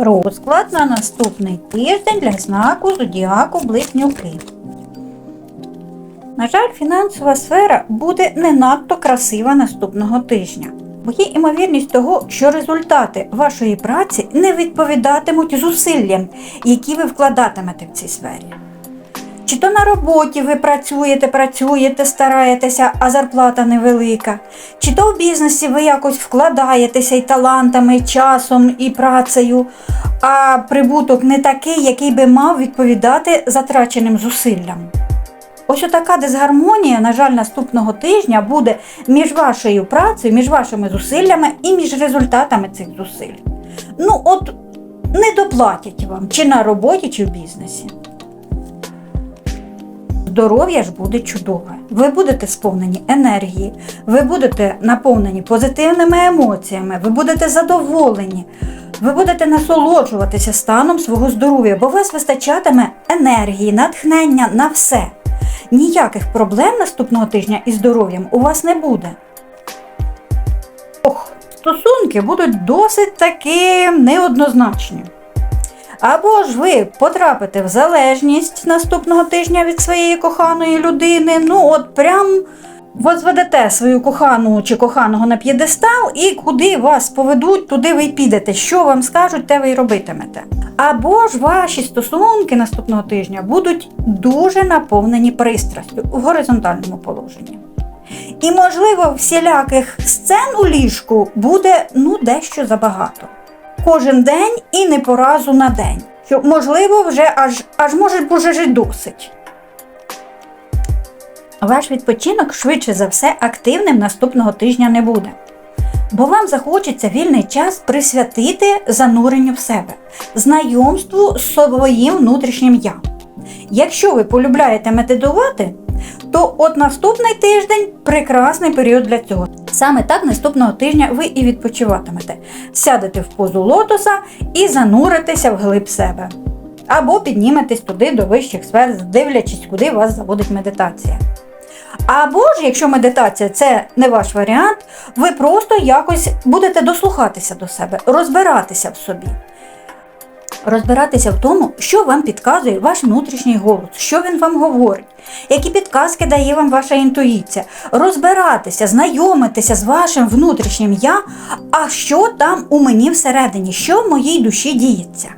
Розклад на наступний тиждень для знаку зодіаку Близнюки. На жаль, фінансова сфера буде не надто красива наступного тижня, бо є імовірність того, що результати вашої праці не відповідатимуть зусиллям, які ви вкладатимете в цій сфері. Чи то на роботі ви працюєте, працюєте, стараєтеся, а зарплата невелика, чи то в бізнесі ви якось вкладаєтеся і талантами, і часом, і працею, а прибуток не такий, який би мав відповідати затраченим зусиллям. Ось отака дисгармонія, на жаль, наступного тижня буде між вашою працею, між вашими зусиллями і між результатами цих зусиль. Ну, от не доплатять вам чи на роботі, чи в бізнесі. Здоров'я ж буде чудове. Ви будете сповнені енергії, ви будете наповнені позитивними емоціями, ви будете задоволені, ви будете насолоджуватися станом свого здоров'я, бо у вас вистачатиме енергії, натхнення на все. Ніяких проблем наступного тижня із здоров'ям у вас не буде. Ох, стосунки будуть досить таки неоднозначні. Або ж ви потрапите в залежність наступного тижня від своєї коханої людини, ну от прям возведете свою кохану чи коханого на п'єдестал, і куди вас поведуть, туди ви й підете. Що вам скажуть, те ви й робитимете. Або ж ваші стосунки наступного тижня будуть дуже наповнені пристрастю в горизонтальному положенні. І, можливо, всіляких сцен у ліжку буде ну дещо забагато кожен день і не по разу на день. Що, можливо, вже аж, аж може ж досить. Ваш відпочинок швидше за все активним наступного тижня не буде. Бо вам захочеться вільний час присвятити зануренню в себе, знайомству з своїм внутрішнім я. Якщо ви полюбляєте медитувати, то от наступний тиждень прекрасний період для цього. Саме так наступного тижня ви і відпочиватимете. Сядете в позу лотоса і зануритеся в глиб себе. Або підніметесь туди до вищих сфер, дивлячись, куди вас заводить медитація. Або ж, якщо медитація це не ваш варіант, ви просто якось будете дослухатися до себе, розбиратися в собі. Розбиратися в тому, що вам підказує ваш внутрішній голос, що він вам говорить, які підказки дає вам ваша інтуїція, розбиратися, знайомитися з вашим внутрішнім я, а що там у мені всередині, що в моїй душі діється.